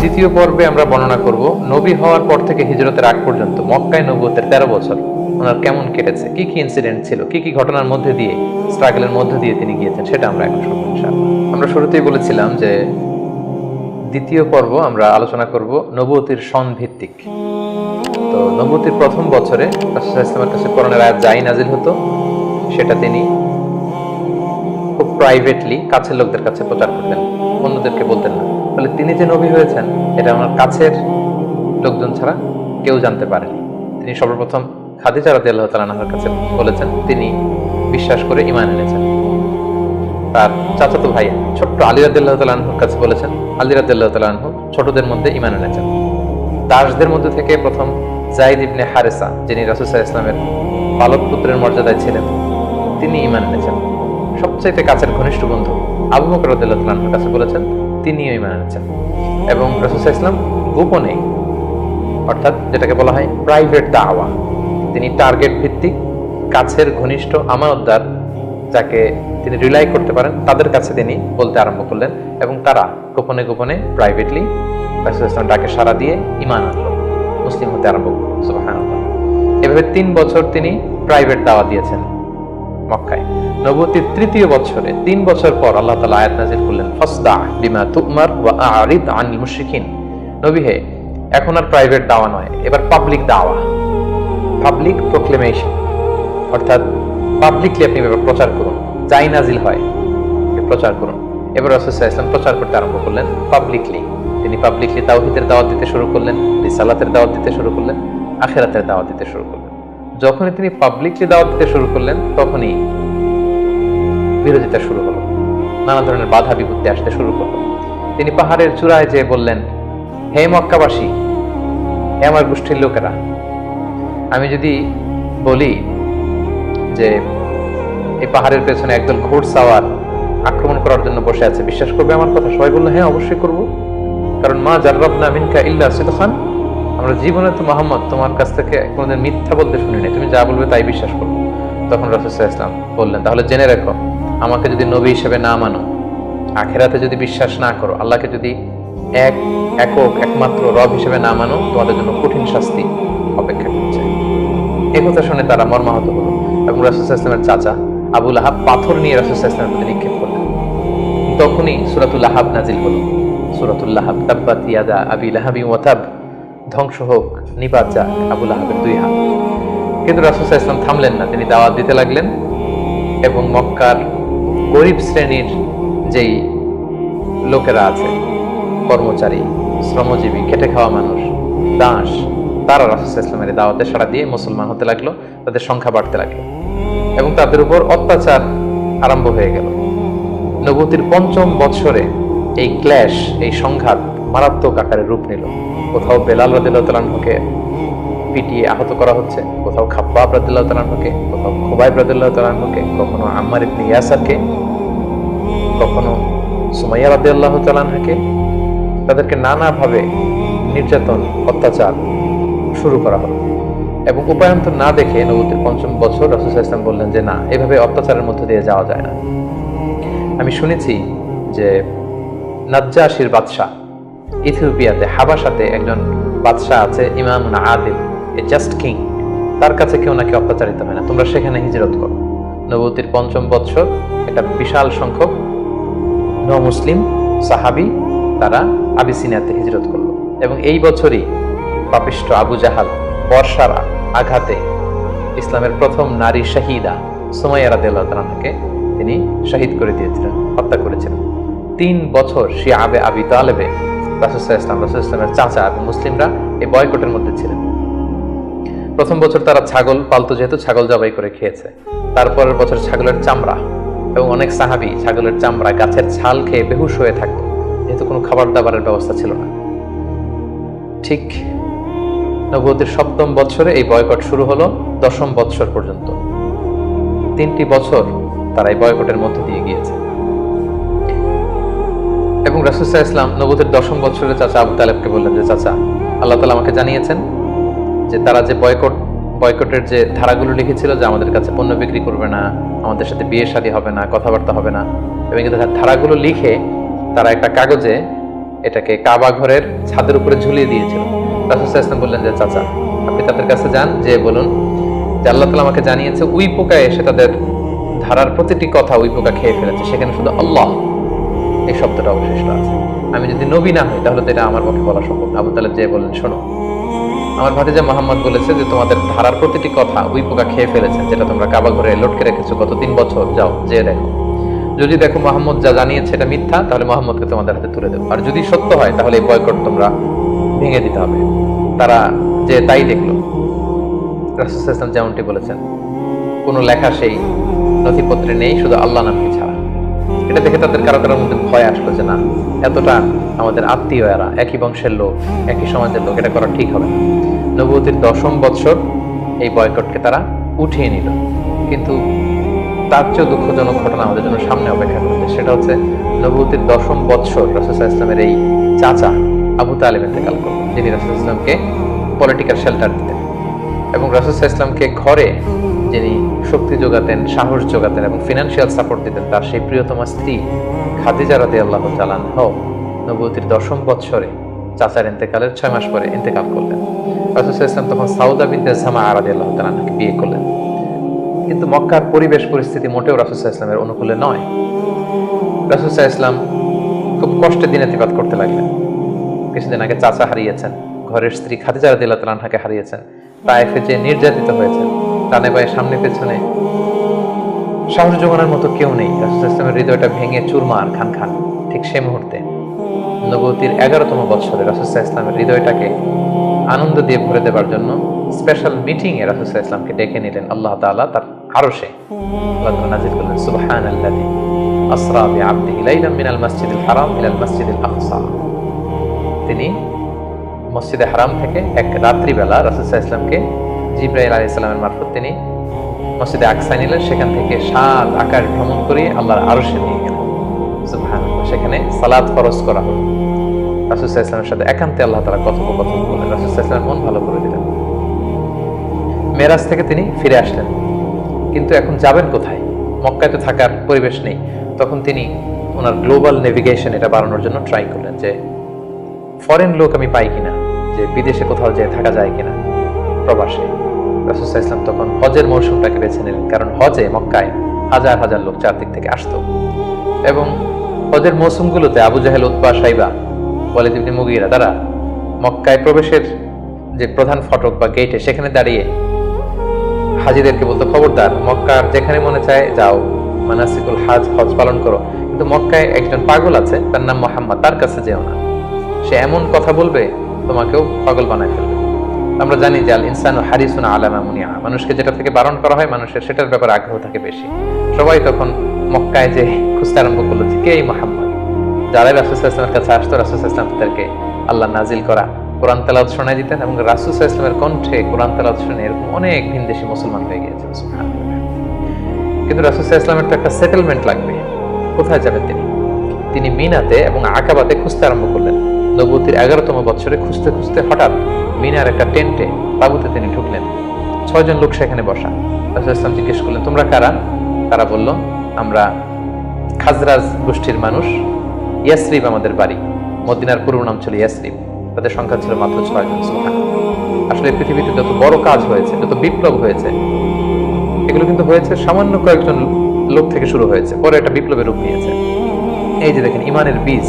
দ্বিতীয় পর্বে আমরা বর্ণনা করব, নবী হওয়ার পর থেকে হিজরতের আগ পর্যন্ত, মক্কায় নবুয়তের তেরো বছর। ওনার কেমন কেটেছে? কি কি ইনসিডেন্ট ছিল? কি কি ঘটনার মধ্যে দিয়ে স্ট্রাগলের মধ্যে দিয়ে তিনি গিয়েছেন? সেটা আমরা এখন শুনব। আমরা শুরুতেই বলেছিলাম যে, দ্বিতীয় পর্ব আমরা আলোচনা করব নবতির সন ভিত্তিক তো নবতির প্রথম বছরে ইসলামের কাছে করোনার আয়াত যাই নাজিল হতো, সেটা তিনি খুব প্রাইভেটলি কাছের লোকদের কাছে প্রচার করতেন, অন্যদেরকে বলতেন না। ফলে তিনি যে নবী হয়েছেন, এটা ওনার কাছের লোকজন ছাড়া কেউ জানতে পারেনি। তিনি সর্বপ্রথম খাদিজা রাদি আল্লাহ তালানার কাছে বলেছেন, তিনি বিশ্বাস করে ইমান এনেছেন। তার চাচাতো ভাই ছোট্ট আলী রাদিল্লাহ তালাহুর কাছে বলেছেন, আলী রাদিল্লাহ তালাহু ছোটদের মধ্যে ইমান এনেছেন। দাসদের মধ্যে থেকে প্রথম জাইদ ইবনে হারেসা, যিনি রাসুসাহ ইসলামের পালক পুত্রের মর্যাদায় ছিলেন, তিনি ইমান এনেছেন। সবচাইতে কাছের ঘনিষ্ঠ বন্ধু আবু বকর রাদিল্লাহ তালাহুর কাছে বলেছেন তিনিও ইমান এনেছেন এবং রাসুসাহ ইসলাম গোপনে, অর্থাৎ যেটাকে বলা হয় প্রাইভেট দাওয়া, তিনি টার্গেট ভিত্তিক কাছের ঘনিষ্ঠ আমানতদার যাকে তিনি রিলাই করতে পারেন, তাদের কাছে তিনি বলতে আরম্ভ করলেন এবং তারা গোপনে গোপনে প্রাইভেটলি ইসলাম ডাকে সারা দিয়ে ইমান আনলো, মুসলিম হতে আরম্ভ করল। এভাবে তিন বছর তিনি প্রাইভেট দাওয়া দিয়েছেন মক্কায়। নবতীর তৃতীয় বছরে তিন বছর পর আল্লাহ তালা আয়াত নাজির করলেন ফসদা বিমা তুকমার ওয়া আরিদ আনিল মুশরিকিন। নবী হে, এখন আর প্রাইভেট দাওয়া নয়, এবার পাবলিক দাওয়া। পাবলিক প্রোক্লেমেশন অর্থাৎ পাবলিকলি আপনি এবার প্রচার করুন, যাই নাজিল হয় প্রচার করুন। এবার রাসূলুল্লাহ ইসলাম প্রচার করতে আরম্ভ করলেন পাবলিকলি তিনি পাবলিকলি তাওহীদের দাওয়াত দিতে শুরু করলেন, রিসালাতের দাওয়াত দিতে শুরু করলেন, আখেরাতের দাওয়াত দিতে শুরু করলেন। যখনই তিনি পাবলিকলি দাওয়াত দিতে শুরু করলেন, তখনই বিরোধিতা শুরু হলো। নানা ধরনের বাধা বিপত্তি আসতে শুরু করল। তিনি পাহাড়ের চূড়ায় যেয়ে বললেন, হে মক্কাবাসী, হে আমার গোষ্ঠীর লোকেরা, আমি যদি বলি যে এই পাহাড়ের পেছনে একদল ঘোড় সাওয়ার আক্রমণ করার জন্য বসে আছে, বিশ্বাস করবে আমার কথা? সবাই বলল হ্যাঁ অবশ্যই করব। কারণ মা জার্রাবনা মিনকা ইল্লা সিদখান আমরা জীবনে তো মোহাম্মদ তোমার কাছ থেকে কোনোদিন মিথ্যা বলতে শুনি নাই তুমি যা বলবে তাই বিশ্বাস করব। তখন রাসুসাহ ইসলাম বললেন, তাহলে জেনে রাখো, আমাকে যদি নবী হিসেবে না মানো, আখেরাতে যদি বিশ্বাস না করো, আল্লাহকে যদি এক, একক, একমাত্র রব হিসেবে না মানো, তোমাদের জন্য কঠিন শাস্তি অপেক্ষা করছে। এ কথা শুনে তারা মর্মাহত হলো এবং রাসুসাহ ইসলামের চাচা আবুল আহাব পাথর নিয়ে রাসুসাহ ইসলামের প্রতি নিক্ষেপ করলেন। তখনই সুরাতুল আহাব নাজিল হলো। সুরাতুল আহাব তাব্বাত ইয়াদা আবি লাহাবি ওয়াতাব। ধ্বংস হোক, নিপাত যাক, আবুল আহাবের দুই হাত। কিন্তু রাসুসাহ ইসলাম থামলেন না, তিনি দাওয়াত দিতে লাগলেন এবং মক্কার গরিব শ্রেণির যেই লোকেরা আছে, কর্মচারী, শ্রমজীবী, খেটে খাওয়া মানুষ, দাস, তারা রাসুসাহ ইসলামের দাওয়াতে সাড়া দিয়ে মুসলমান হতে লাগল, তাদের সংখ্যা বাড়তে লাগল এবং তাদের উপর অত্যাচার আরম্ভ হয়ে গেল। নবতির পঞ্চম বৎসরে এই ক্ল্যাশ এই সংঘাত মারাত্মক আকারে রূপ নিল। কোথাও বেলাল রাদিল্লাহ তালানহকে পিটিয়ে আহত করা হচ্ছে, কোথাও খাব্বাব রাদিল্লাহ তালানহকে কোথাও খোবাইব রাদিল্লাহ তালানহকে কখনো আম্মার ইবনে ইয়াসারকে, কখনো সুমাইয়া রাদিল্লাহ তালানহাকে তাদেরকে নানাভাবে নির্যাতন, অত্যাচার শুরু করা হলো। এবং উপায়ন্তর না দেখে নবতির পঞ্চম বছর রসুল ইসলাম বললেন যে, না, এভাবে অত্যাচারের মধ্যে দিয়ে যাওয়া যায় না। আমি শুনেছি যে নাজ্জাসির বাদশাহ ইথিওপিয়াতে হাবাসাতে একজন বাদশাহ আছে ইমাম আদিল, এ জাস্ট কিং। তার কাছে কেউ নাকি অত্যাচারিত হয় না। তোমরা সেখানে হিজরত করো। নবতির পঞ্চম বৎসর, একটা বিশাল সংখ্যক ন মুসলিম সাহাবি তারা আবিসিনিয়াতে হিজরত করল। এবং এই বছরই পাপিষ্ট আবু জাহাল বর্ষার আঘাতে ইসলামের প্রথম নারী শাহিদা সুমাইয়া রাদিয়াল্লাহু তাআলাকে তিনি শহীদ করে দিয়েছিলেন, হত্যা করেছিলেন। তিন বছর সে আবে আবি তালেবে রাসুসাহ ইসলাম রাসুল ইসলামের চাচা এবং মুসলিমরা এই বয়কটের মধ্যে ছিলেন। প্রথম বছর তারা ছাগল পালতো, যেহেতু ছাগল জবাই করে খেয়েছে। তারপরের বছর ছাগলের চামড়া এবং অনেক সাহাবি ছাগলের চামড়া, গাছের ছাল খেয়ে বেহুশ হয়ে থাকতো। যেহেতু কোনো খাবার দাবারের ব্যবস্থা ছিল না। ঠিক নবতির সপ্তম বছরে এই বয়কট শুরু হলো দশম বৎসর পর্যন্ত। তিনটি বছর তারা এই বয়কটের মধ্য দিয়ে গিয়েছে। এবং রাসুসাহ ইসলাম নবতের দশম বছরে চাচা আবু তালেবকে বললেন যে, চাচা, আল্লাহ তালা আমাকে জানিয়েছেন যে তারা যে বয়কট, বয়কটের যে ধারাগুলো লিখেছিল যে আমাদের কাছে পণ্য বিক্রি করবে না, আমাদের সাথে বিয়ে শাদী হবে না, কথাবার্তা হবে না, এবং ধারাগুলো লিখে তারা একটা কাগজে এটাকে কাবা ঘরের ছাদের উপরে ঝুলিয়ে দিয়েছিল। রাসুল ইসলাম বললেন যে, চাচা, আপনি তাদের কাছে যান যে বলুন যে আল্লাহ তালা আমাকে জানিয়েছে, উই পোকায় এসে তাদের ধারার প্রতিটি কথা উই পোকা খেয়ে ফেলেছে, সেখানে শুধু আল্লাহ এই শব্দটা অবশিষ্ট আছে। আমি যদি নবী না হই, তাহলে তো এটা আমার পক্ষে বলা সম্ভব। আবু তালেব যে বললেন, শোনো, আমার ভাতিজা মোহাম্মদ বলেছে যে তোমাদের ধারার প্রতিটি কথা উই পোকা খেয়ে ফেলেছে, যেটা তোমরা কাবা ঘরে লটকে রেখেছো গত তিন বছর? যাও যে দেখো। যদি দেখো মোহাম্মদ যা জানিয়েছে এটা মিথ্যা, তাহলে মোহাম্মদকে তোমাদের হাতে তুলে দেবো। আর যদি সত্য হয়, তাহলে এই বয়কট তোমরা ভেঙে দিতে হবে। তারা যে তাই দেখল, রাসুল ইসলাম যেমনটি বলেছেন, কোনো লেখা সেই নথিপত্রে নেই, শুধু আল্লাহ নামকে ছাড়া এটা দেখে তাদের কারও কারোর মধ্যে ভয় আসলো যে না, এতটা আমাদের আত্মীয় এরা, একই বংশের লোক, একই সমাজের লোক, এটা করা ঠিক হবে না। নবতির দশম বৎসর এই বয়কটকে তারা উঠিয়ে নিল। কিন্তু তার চেয়েও দুঃখজনক ঘটনা আমাদের জন্য সামনে অপেক্ষা করছে। সেটা হচ্ছে নবতির দশম বৎসর রাসুসাহ ইসলামের এই চাচা আবু তালেব ইন্তেকাল করলেন যিনি রাসুল ইসলামকে পলিটিক্যাল শেল্টার দিতেন। এবং রাসুসাহ ইসলামকে ঘরে যিনি শক্তি যোগাতেন, সাহস যোগাতেন এবং ফিনান্সিয়াল সাপোর্ট দিতেন তার সেই প্রিয়তমা স্ত্রী খাদিজা রাদি আল্লাহ চালান হ নবতির দশম বৎসরে চাচার ইন্তেকালের ছয় মাস পরে ইন্তেকাল করলেন। রাসুসাহ ইসলাম তখন সাউদা বিদ্যা জামা আরাদি আল্লাহ তালানকে বিয়ে করলেন। কিন্তু মক্কার পরিবেশ পরিস্থিতি মোটেও রাসুসাহ ইসলামের অনুকূলে নয়। রাসুসাহ ইসলাম খুব কষ্টে দিনাতিপাত করতে লাগলেন। কিছুদিন আগে চাচা হারিয়েছেন, ঘরের স্ত্রী খাদিজা রাদিল্লাহ তালানহাকে হারিয়েছেন, তায়েফে যে নির্যাতিত হয়েছেন। ডানে বায়ে সামনে, পেছনে। সাহস জোগানোর মতো কেউ নেই। রাসুল ইসলামের হৃদয়টা ভেঙে চুরমার, খান খান। ঠিক সে মুহূর্তে, নবতির এগারোতম বৎসরে রাসুসাহ ইসলামের হৃদয়টাকে আনন্দ দিয়ে ভরে দেবার জন্য স্পেশাল মিটিং এ রাসুসাহ ইসলামকে ডেকে নিলেন আল্লাহ তাআলা তার আল্লাহ তাআলা নাজিল করলেন, সুবহানাল্লাযী আসরা বিআবদিহি লাইলাম মিনাল মাসজিদিল হারাম ইলাল মাসজিদিল আকসা। তিনি মসজিদে হারাম থেকে এক রাত্রিবেলা রাসুসাহ ইসলামকে জিব্রাইল আলী ইসলামের মারফত তিনি মসজিদে আকসা নিলেন। সেখান থেকে সাত আকাশ ভ্রমণ করে আল্লাহর আরশে নিয়ে গেলেন। সেখানে সালাত ফরজ করা হলো। রাসুসাহ ইসলামের সাথে একান্তে আল্লাহ তারা কথোপকথন করলেন। রাসুসাহ ইসলামের মন ভালো করে দিলেন। মেরাজ থেকে তিনি ফিরে আসলেন। কিন্তু এখন যাবেন কোথায়? মক্কায় তো থাকার পরিবেশ নেই। তখন তিনি ওনার গ্লোবাল নেভিগেশন এটা বাড়ানোর জন্য ট্রাই করলেন যে ফরেন লোক আমি পাই কিনা? যে বিদেশে কোথাও যেয়ে থাকা যায় কিনা? প্রবাসে। রাসুসাহ ইসলাম তখন হজের মৌসুমটাকে বেছে নিলেন, কারণ হজে মক্কায় হাজার হাজার লোক চারদিক থেকে আসতো। এবং হজের মৌসুমগুলোতে আবু জাহেল উৎপা সাইবা, ওয়ালিদ ইবনে মুগিরা তারা মক্কায় প্রবেশের যে প্রধান ফটক বা গেটে সেখানে দাঁড়িয়ে হাজিদেরকে বলতো, খবরদার, মক্কার যেখানে মনে চায় যাও, মানাসিকুল হাজ, হজ পালন করো। কিন্তু মক্কায় একজন পাগল আছে, তার নাম মোহাম্মদ, তার কাছে যেও না। সে এমন কথা বলবে, তোমাকেও পাগল বানায় ফেলবে। আমরা জানি যে আল ইনসান ও হারিসুন আলামা মুনিয়া মানুষকে যেটা থেকে বারণ করা হয়, মানুষের সেটার ব্যাপারে আগ্রহ থাকে বেশি। সবাই তখন মক্কায় যে খুঁজতে আরম্ভ করল যে কে এই মোহাম্মদ? যারাই রাসুসাল্লামের কাছে আসতো রাসুসাল্লাম তাদেরকে আল্লাহ নাজিল করা, কোরআন তেলাওয়াত শোনায় দিতেন এবং রাসুসাহ ইসলামের কণ্ঠে কোরআন তেলাওয়াত শুনে এরকম অনেক ভিনদেশি মুসলমান হয়ে গিয়েছে কিন্তু রাসুসাহ ইসলামের তো একটা সেটেলমেন্ট লাগবে। কোথায় যাবেন তিনি? তিনি মিনাতে এবং আকাবাতে খুঁজতে আরম্ভ করলেন। নবতির এগারোতম বছরে খুঁজতে খুঁজতে হঠাৎ মিনার একটা টেন্টে তাবুতে তিনি ঢুকলেন। ছয়জন লোক সেখানে বসা। রাসুল ইসলাম জিজ্ঞেস করলেন, তোমরা কারা? তারা বলল, আমরা খাজরাজ গোষ্ঠীর মানুষ, ইয়াসরিব আমাদের বাড়ি। মদিনার পূর্ব নাম ছিল ইয়াসরিব। তাদের সংখ্যা ছিল মাত্র ছয়জন সুবহান। আসলে পৃথিবীতে যত বড় কাজ হয়েছে, যত বিপ্লব হয়েছে, এগুলো কিন্তু হয়েছে সামান্য কয়েকজন লোক থেকে শুরু হয়েছে। পরে একটা বিপ্লবের রূপ নিয়েছে। এই যে দেখেন, ইমানের বীজ।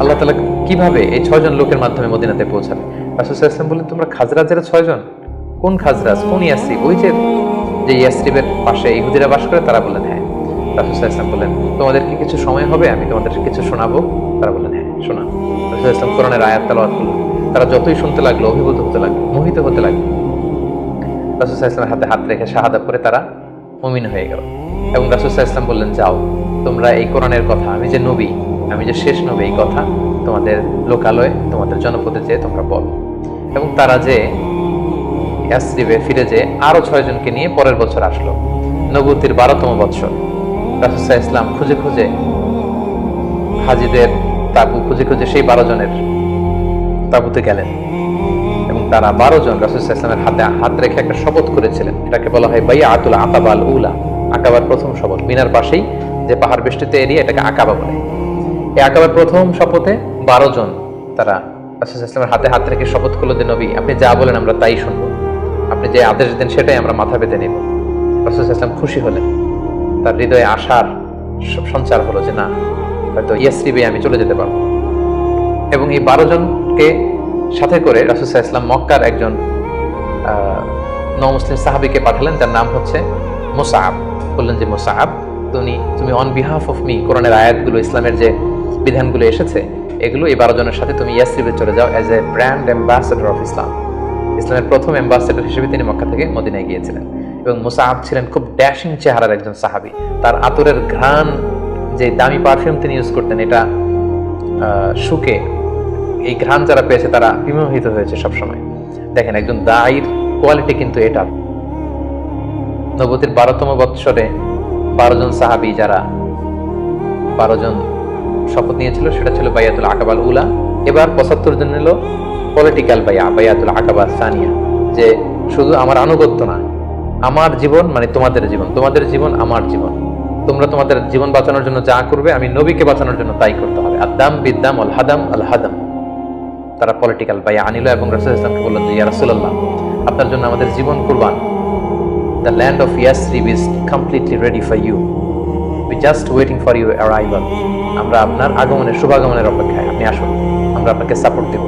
আল্লাহ তালা কীভাবে এই ছয়জন লোকের মাধ্যমে মদিনাতে পৌঁছাবে? রাসুসাহ ইসলাম বললেন, তোমরা খাজরাজের ছয়জন? কোন খাজরাজ? কোন ইয়াসরিব ওই যে যে ইয়াসরিবের পাশে ইহুদিরা বাস করে, তারা বললেন হ্যাঁ। রাসুসাহ বললেন, তোমাদের কি কিছু সময় হবে? আমি তোমাদের কিছু শোনাবো? তারা বললেন হ্যাঁ শোনা রাসুসাহ কোরআনের আয়াত তালাওয়াত করলেন। তারা যতই শুনতে লাগল, অভিভূত হতে লাগল, মোহিত হতে লাগল। রাসুসাহ ইসলামের হাতে হাত রেখে শাহাদা করে তারা মমিন হয়ে গেল। এবং রাসুসাহ ইসলাম বললেন, যাও, তোমরা এই কোরআনের কথা, আমি যে নবী, আমি যে শেষ নবী, এই কথা তোমাদের লোকালয়ে, তোমাদের জনপদে যেয়ে তোমরা বলো। এবং তারা যে ইয়াসরিবে ফিরে যে আরও ছয়জনকে নিয়ে পরের বছর আসলো, নবতির বারোতম বৎসর। রাসুসাহ ইসলাম খুঁজে খুঁজে হাজিদের তাবু খুঁজে খুঁজে সেই বারো জনের তাবুতে গেলেন এবং তারা বারো জন রাসুসাহ ইসলামের হাতে হাত রেখে একটা শপথ করেছিলেন। এটাকে বলা হয় বাইয়া আতুল আকাবাল উলা। আকাবার প্রথম শপথ। মিনার পাশেই যে পাহাড় বেষ্টিত এরিয়া এটাকে আকাবা বলে। এই আকাবার প্রথম শপথে বারো জন তারা রাসূল হাতে হাত রেখে শপথ করল যে, নবী, আপনি যা বলেন আমরা তাই শুনব। আপনি যে আদেশ দেন সেটাই আমরা মাথা পেতে নেব। রাসূল ইসলাম খুশি হলেন। তার হৃদয়ে আশার সঞ্চার হলো যে, না, হয়তো ইয়াসরিবে আমি চলে যেতে পারব। এবং এই বারো জনকে সাথে করে রাসুসাহ ইসলাম মক্কার একজন ন মুসলিম সাহাবিকে পাঠালেন। যার নাম হচ্ছে মোসাহাব বললেন যে মোসাহাব তুমি তুমি অন বিহাফ অফ মি কোরআনের আয়াতগুলো, ইসলামের যে বিধানগুলো এসেছে, এগুলো এই বারো জনের সাথে তুমি ইয়াসরিবে চলে যাও as a brand ambassador of Islam ইসলামের প্রথম অ্যাম্বাসেডর হিসেবে তিনি মক্কা থেকে মদিনায় গিয়েছিলেন। এবং মুসাহাব ছিলেন খুব ড্যাশিং চেহারার একজন সাহাবি। তার আতরের ঘ্রাণ, যে দামি পারফিউম তিনি ইউজ করতেন, এটা শুকে। এই ঘ্রাণ যারা পেয়েছে, তারা বিমোহিত হয়েছে সবসময়। দেখেন, একজন দায়ের কোয়ালিটি কিন্তু এটা। নবতির বারোতম বৎসরে বারো জন সাহাবি, যারা বারো জন শপথ নিয়েছিল, সেটা ছিল বাইয়াতুল আকাবাল উলা এবার পঁচাত্তর জন নিল পলিটিক্যাল বাইয়া, বাইয়াতুল আকাবা সানিয়া। যে শুধু আমার আনুগত্য না, আমার জীবন মানে তোমাদের জীবন তোমাদের জীবন আমার জীবন। তোমরা তোমাদের জীবন বাঁচানোর জন্য যা করবে, আমি নবীকে বাঁচানোর জন্য তাই করতে হবে। আদাম বিদ্যাম আল হাদাম আল হাদাম তারা পলিটিক্যাল বাইয়া আনিল এবং রাসুল ইসলামকে বললেন যে, ইয়া রাসূলুল্লাহ, আপনার জন্য আমাদের জীবন কুরবান। The land of Yathrib is completely ready for you we just waiting for you arrival আমরা আপনার আগমনের শুভাগমনের অপেক্ষায়। আপনি আসুন। আমরা আপনাকে সাপোর্ট দেব।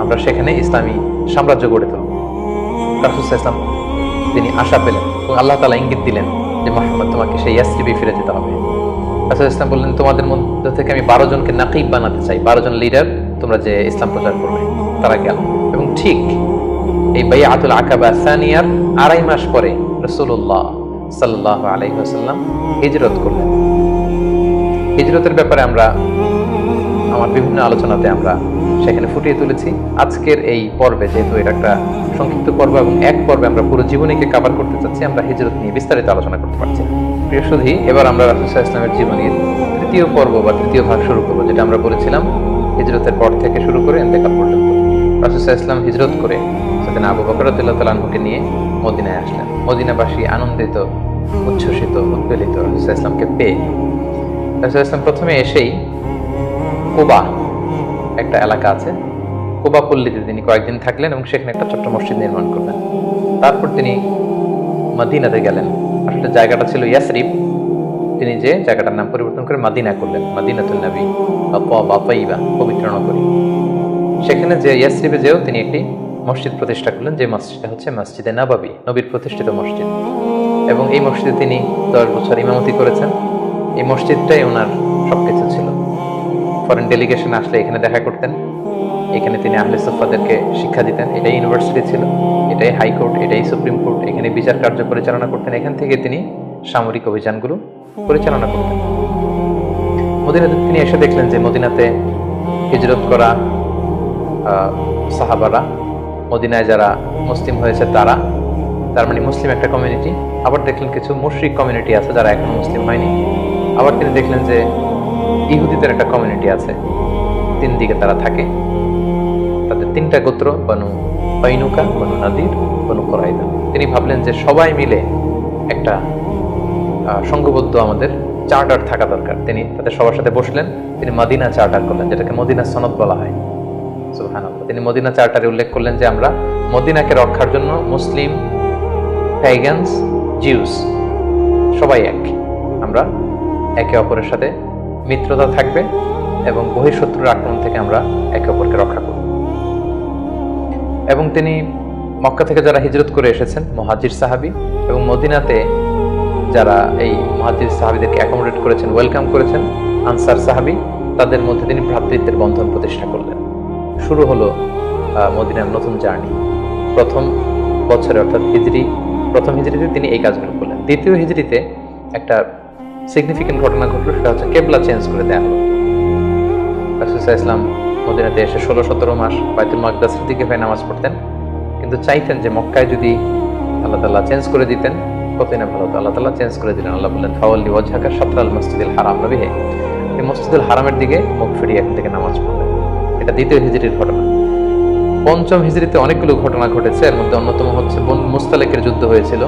আমরা সেখানে ইসলামী সাম্রাজ্য গড়ে তুলব। রাসুল ইসলাম তিনি আশা পেলেন এবং আল্লাহ তালা ইঙ্গিত দিলেন যে মোহাম্মদ তোমাকে সেই ইয়াসরিবে ফিরে যেতে হবে। রাসুল ইসলাম বললেন, তোমাদের মধ্যে থেকে আমি বারো জনকে নাকিব বানাতে চাই। বারো জন লিডার তোমরা যে ইসলাম প্রচার করবে, তারা গেল। এবং ঠিক এই বাইয়াতুল আকাবা সানিয়ার আড়াই মাস পরে রসুল্লাহ সাল্লাহ আলাইসাল্লাম হিজরত করলেন। হিজরতের ব্যাপারে আমরা, আমার বিভিন্ন আলোচনাতে আমরা সেখানে ফুটিয়ে তুলেছি। আজকের এই পর্বে যেহেতু এটা একটা সংক্ষিপ্ত পর্ব এবং এক পর্বে আমরা পুরো জীবনীকে কাভার করতে চাচ্ছি, আমরা হিজরত নিয়ে বিস্তারিত আলোচনা করতে পারছি। প্রিয় সুধী, এবার আমরা রাসুসাহ ইসলামের জীবনীর তৃতীয় পর্ব বা তৃতীয় ভাগ শুরু করব, যেটা আমরা বলেছিলাম হিজরতের পর থেকে শুরু করে এতেকাল পর্যন্ত। রাসুসাহ ইসলাম হিজরত করে সেদিন আবু বকরতুল্লাহ তালাহুকে নিয়ে মদিনায় আসলেন। মদিনাবাসী আনন্দিত, উচ্ছ্বসিত উদ্বেলিত রাসুসাহ ইসলামকে পেয়ে। রাসুল ইসলাম প্রথমে এসেই কোবা একটা এলাকা আছে, কোবা পল্লীতে তিনি কয়েকদিন থাকলেন এবং সেখানে একটা ছোট্ট মসজিদ নির্মাণ করলেন। তারপর তিনি মাদিনাতে গেলেন। আসলে জায়গাটা ছিল ইয়াসরিফ। তিনি যে জায়গাটার নাম পরিবর্তন করে মাদিনা করলেন, মাদিনাতুল নবী, বা পাইবা পবিত্র নগরী। সেখানে যে ইয়াসরিফে যেও তিনি একটি মসজিদ প্রতিষ্ঠা করলেন, যে মসজিদটা হচ্ছে মসজিদে নাবাবি, নবীর প্রতিষ্ঠিত মসজিদ। এবং এই মসজিদে তিনি দশ বছর ইমামতি করেছেন। এই মসজিদটাই ওনার সবকিছু ছিল। ফরেন ডেলিগেশন আসলে এখানে দেখা করতেন। এখানে তিনি আহলে সফাদেরকে শিক্ষা দিতেন। এটাই ইউনিভার্সিটি ছিল, এটাই হাইকোর্ট এটাই সুপ্রিম কোর্ট এখানে বিচার কার্য পরিচালনা করতেন। এখান থেকে তিনি সামরিক অভিযানগুলো পরিচালনা করতেন। মদিনাতে তিনি এসে দেখলেন যে মদিনাতে হিজরত করা সাহাবারা মদিনায় যারা মুসলিম হয়েছে তারা, তার মানে মুসলিম একটা কমিউনিটি আবার দেখলেন কিছু মুশরিক কমিউনিটি আছে যারা এখনও মুসলিম হয়নি। আবার তিনি দেখলেন যে ইহুদিদের একটা কমিউনিটি আছে, তিন দিকে তারা থাকে। তাদের তিনটা গোত্র, বনু পাইনুকা বনু নাদির, বনু করাইদা। তিনি ভাবলেন যে সবাই মিলে একটা সংঘবদ্ধ আমাদের চার্টার থাকা দরকার। তিনি তাদের সবার সাথে বসলেন, তিনি মদিনা চার্টার করলেন, যেটাকে মদিনা সনদ বলা হয়। তিনি মদিনা চার্টারে উল্লেখ করলেন যে আমরা মদিনাকে রক্ষার জন্য মুসলিম প্যাগানস জিউস সবাই এক। আমরা একে অপরের সাথে মিত্রতা থাকবে এবং বহিঃশত্রুর আক্রমণ থেকে আমরা একে অপরকে রক্ষা করব। এবং তিনি মক্কা থেকে যারা হিজরত করে এসেছেন, মহাজির সাহাবি এবং মদিনাতে যারা এই মহাজির সাহাবিদেরকে অ্যাকোমোডেট করেছেন ওয়েলকাম করেছেন, আনসার সাহাবি, তাদের মধ্যে তিনি ভ্রাতৃত্বের বন্ধন প্রতিষ্ঠা করলেন। শুরু হলো মদিনার নতুন জার্নি। প্রথম বছরে, অর্থাৎ হিজরি, প্রথম হিজরিতে তিনি এই কাজগুলো করলেন। দ্বিতীয় হিজরিতে একটা সিগনিফিকেন্ট ঘটনা ঘটলো, সেটা হচ্ছে কেবলা চেঞ্জ করে দেওয়া হলো। ইসলাম মদিনাতে এসে ষোলো সতেরো মাস বাইতুল মাকদাসের দিকে হয়ে নামাজ পড়তেন, কিন্তু চাইতেন যে মক্কায় যদি আল্লাহ তাল্লাহ চেঞ্জ করে দিতেন, কতই না ভালো আল্লাহ তাল্লাহ চেঞ্জ করে দিলেন। আল্লাহ বললেন, ফাওয়াল্লি ওয়াজহাকা সাতরাল মসজিদুল হারাম। নবী হে, এই মসজিদুল হারামের দিকে মুখ ফিরিয়ে এখান থেকে নামাজ পড়লেন। এটা দ্বিতীয় হিজরির ঘটনা। পঞ্চম হিজরিতে অনেকগুলো ঘটনা ঘটেছে, এর মধ্যে অন্যতম হচ্ছে বন মুস্তালেকের যুদ্ধ হয়েছিল।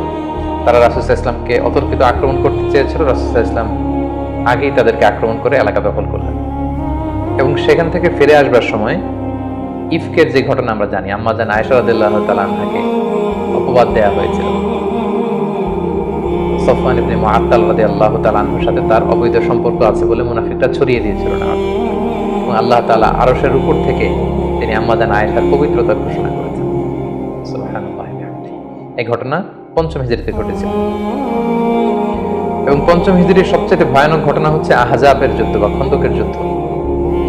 তারা রাসুসাহ ইসলামকে অতর্কিত আক্রমণ করতে চেয়েছিল রাসুসাহ ইসলাম আগেই তাদেরকে আক্রমণ করে এলাকা দখল করলেন। এবং সেখান থেকে ফিরে আসবার সময় ইফকের যে ঘটনা আমরা জানি, আম্মা জান আয়সা রাদিল্লাহ তালানহাকে অপবাদ দেয়া হয়েছিল। সফওয়ান ইবনে মুআত্তাল রাদিয়াল্লাহু তাআলার সাথে তার অবৈধ সম্পর্ক আছে বলে মুনাফিকরা ছড়িয়ে দিয়েছিল না। এবং আল্লাহ তাআলা আরশের উপর থেকে তিনি আম্মা জান আয়েশার পবিত্রতা ঘোষণা করেছেন। এই ঘটনা পঞ্চম হিজরিতে ঘটেছিল। এবং পঞ্চম হিজরির সবচেয়ে ভয়ানক ঘটনা হচ্ছে আহজাবের যুদ্ধ বা খন্দকের যুদ্ধ।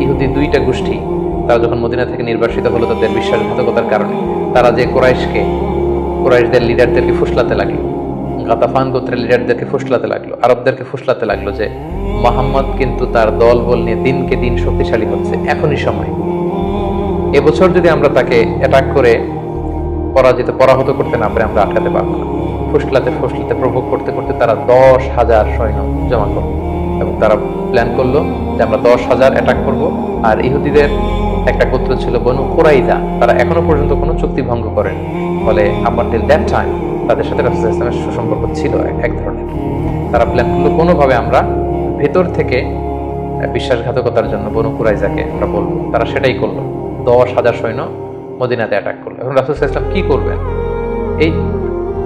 ইহুদি দুইটা গোষ্ঠী, তারা যখন মদিনা থেকে নির্বাসিত হলো তাদের বিশ্বাসঘাতকতার কারণে, তারা যে কোরাইশকে, কোরাইশদের লিডারদেরকে ফুসলাতে লাগল। গাতাফান গোত্রের লিডারদেরকে ফুসলাতে লাগল, আরবদেরকে ফুসলাতে লাগল যে মোহাম্মদ কিন্তু তার দল বল নিয়ে দিনকে দিন শক্তিশালী হচ্ছে, এখনই সময়। এবছর যদি আমরা তাকে অ্যাটাক করে পরাজিত, পরাহত করতে না পারে, আমরা আটকাতে পারব না। ফুসলাতে ফুসলাতে, প্রভোগ করতে করতে তারা দশ হাজার সৈন্য জমা করল এবং তারা প্ল্যান করল যে আমরা দশ হাজার অ্যাটাক করব। আর ইহুদিদের একটা গোত্র ছিল বনু কোরাইদা, তারা এখনও পর্যন্ত কোনো চুক্তি ভঙ্গ করেন। ফলে আবার টিল দ্যাট টাইম তাদের সাথে রাসূল ইসলামের সুসম্পর্ক ছিল এক- ধরনের। তারা প্ল্যান করল, কোনোভাবে আমরা ভেতর থেকে বিশ্বাসঘাতকতার জন্য বনু কুরাইজাকে আমরা বলব। তারা সেটাই করল। দশ হাজার সৈন্য মদিনাতে অ্যাটাক করল। এখন রাসুল ইসলাম কি করবেন? এই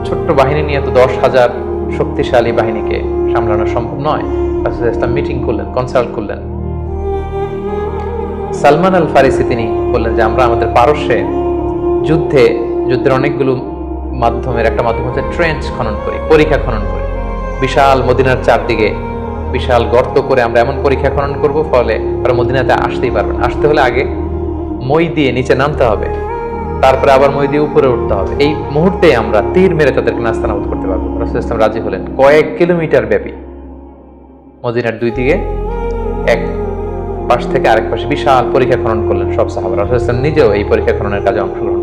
ছোট্ট বাহিনী নিয়ে তো দশ হাজার শক্তিশালী বাহিনীকে সামলানো সম্ভব নয়। রাসুল ইসলাম মিটিং করলেন কনসাল্ট করলেন। সালমান আল ফারিসি তিনি বললেন যে, আমরা আমাদের পারস্যে যুদ্ধে, যুদ্ধের অনেকগুলো মাধ্যমের একটা মাধ্যম হচ্ছে ট্রেঞ্চ খনন করি, পরীক্ষা খনন করি। বিশাল মদিনার চারদিকে বিশাল গর্ত করে আমরা এমন পরীক্ষা খনন করব, ফলে তারা মদিনাতে আসতেই পারবেন আসতে হলে আগে মই দিয়ে নিচে নামতে হবে, তারপরে আবার মই দিয়ে উপরে উঠতে হবে। এই মুহূর্তে আমরা তীর মেরে তাদেরকে নাস্তানাবুদ করতে পারব। রাসূল ইসলাম রাজি হলেন। কয়েক কিলোমিটার ব্যাপী মদিনার দুই দিকে, এক পাশ থেকে আরেক পাশে বিশাল পরীক্ষা খনন করলেন সব সাহাবা রাসূল ইসলাম নিজেও এই পরীক্ষা খননের কাজে অংশগ্রহণ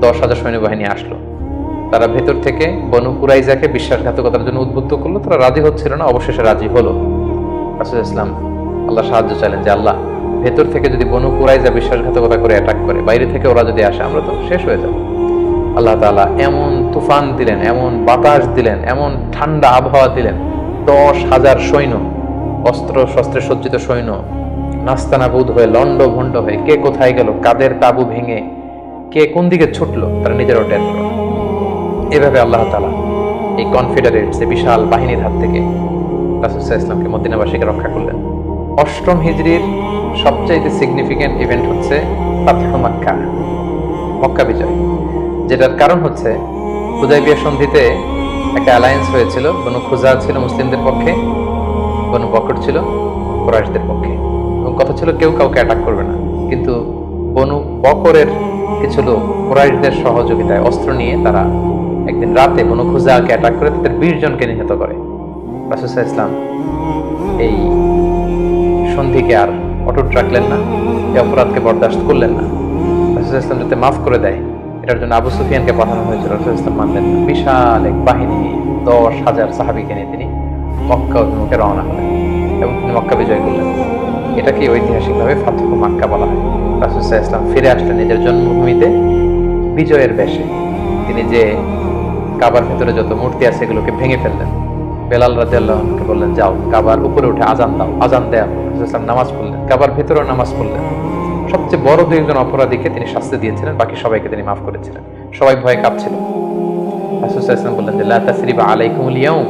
দশ হাজার সৈন্যবাহিনী আসলো। তারা ভেতর থেকে বনু কুরাইজাকে বিশ্বাসঘাতকতার জন্য উদ্বুদ্ধ করল। তারা রাজি হচ্ছিল না, অবশেষে রাজি হলো। রাসূল ইসলাম আল্লাহ সাহায্য চাইলেন যে, আল্লাহ, ভেতর থেকে যদি বনু কুরাইজা বিশ্বাসঘাতকতা করে অ্যাটাক করে, বাইরে থেকে ওরা যদি আসে, আমরা তো শেষ হয়ে যাব। আল্লাহ তাআলা এমন তুফান দিলেন, এমন বাতাস দিলেন, এমন ঠান্ডা আবহাওয়া দিলেন। দশ হাজার সৈন্য অস্ত্র শস্ত্রে সজ্জিত সৈন্য, নাস্তানাবুদ হয়ে লন্ড ভন্ড হয়ে, কে কোথায় গেল, কাদের তাবু ভেঙে কে কোন দিকে ছুটলো, তারা নিজেরাও টের পেল। এভাবে আল্লাহ তালা এই কনফেডারেট যে বিশাল বাহিনীর হাত থেকে রাসুসাহ ইসলামকে মদিনাবাসীকে রক্ষা করলেন। অষ্টম হিজড়ির সবচাইতে সিগনিফিক্যান্ট ইভেন্ট হচ্ছে ফাতহ মক্কা মক্কা বিজয়, যেটার কারণ হচ্ছে হুদাইবিয়া সন্ধিতে একটা অ্যালায়েন্স হয়েছিল, বনু খুজা ছিল মুসলিমদের পক্ষে, বনু বকর ছিল কোরাইশদের পক্ষে। এবং কথা ছিল কেউ কাউকে অ্যাটাক করবে না। কিন্তু বনু বকরের কিছু লোক কোরাইশদের সহযোগিতায় অস্ত্র নিয়ে তারা একদিন রাতে বনু খুজাকে অ্যাটাক করে তাদের বিশ জনকে নিহত করে। রাসুসাহ ইসলাম এই সন্ধিকে আর অটুট রাখলেন না, এই অপরাধকে বরদাস্ত করলেন না। রাসুল ইসলাম যাতে মাফ করে দেয়, এটার জন্য আবু সুফিয়ানকে পাঠানো হয়েছিল। রাসুল ইসলাম মানলেন না। বিশাল এক বাহিনী নিয়ে দশ হাজার সাহাবিকে নিয়ে তিনি মক্কা অভিমুখে রওনা হলেন এবং তিনি মক্কা বিজয় করলেন। এটাকে ঐতিহাসিকভাবে ফাতহ মাক্কা বলা হয়। রাসুল ইসলাম ফিরে আসলেন নিজের জন্মভূমিতে বিজয়ের বেশে। তিনি যে কাবার ভেতরে যত মূর্তি আছে এগুলোকে ভেঙে ফেললেন। বেলাল রাজিয়াল্লাহকে বললেন, যাও, কাবার উপরে উঠে আজান দাও, আজান দেয়া ইসলাম নামাজ পড়লেন, কাবার ভেতরেও নামাজ পড়লেন। সবচেয়ে বড় দুই একজন অপরাধীকে তিনি শাস্তি দিয়েছিলেন, বাকি সবাইকে তিনি মাফ করেছিলেন। সবাই ভয়ে কাঁপছিল। রাসূলুল্লাহ ইসলাম বললেন যে, লা তাসরিবা আলাইকুমুল ইয়াউম।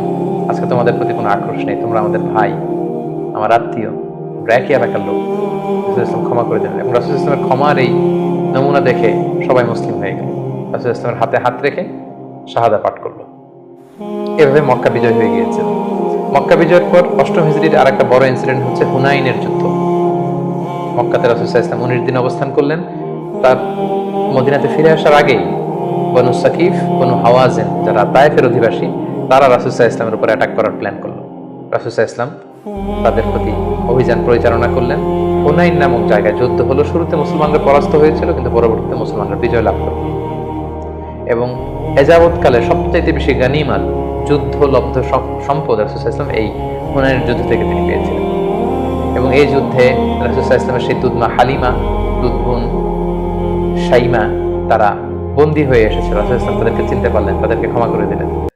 আজকে তোমাদের প্রতি কোনো আক্রোশ নেই, তোমরা আমাদের ভাই, আমার আত্মীয়। একই এলাকার লোক রাসূল ইসলাম ক্ষমা করে দিলেন। এবং রাসূল ইসলামের ক্ষমার এই নমুনা দেখে সবাই মুসলিম হয়ে গেল। রাসূল ইসলামের হাতে হাত রেখে শাহাদা পাঠ করল। এভাবে মক্কা বিজয় হয়ে গিয়েছে। মক্কা বিজয়ের পর অষ্টম হিজড়ির আর একটা বড় ইনসিডেন্ট হচ্ছে হুনাইনের যুদ্ধ। মক্কাতে রাসুসাহ ইসলাম উনিশ দিন অবস্থান করলেন। তার মদিনাতে ফিরে আসার আগেই বনু সাকিফ, বনু হাওয়াজেন, যারা তায়েফের অধিবাসী, তারা রাসুসাহ ইসলামের উপর অ্যাটাক করার প্ল্যান করল। রাসুসাহ ইসলাম তাদের প্রতি অভিযান পরিচালনা করলেন। হুনাইন নামক জায়গায় যুদ্ধ হলো। শুরুতে মুসলমানরা পরাস্ত হয়েছিল, কিন্তু পরবর্তীতে মুসলমানরা বিজয় লাভ করল এবং এজাবৎকালে সবচাইতে বেশি গানিমাত যুদ্ধলব্ধ সম- সম্পদ রাসুসাহ ইসলাম এই হুনাইনের যুদ্ধ থেকে তিনি পেয়েছিলেন। এবং এই যুদ্ধে রাসুসাহ ইসলামের সেই দুধমা হালিমা, দুধবুন সাইমা তারা বন্দী হয়ে এসেছিল রাসুল ইসলাম তাদেরকে চিনতে পারলেন, তাদেরকে ক্ষমা করে দিলেন।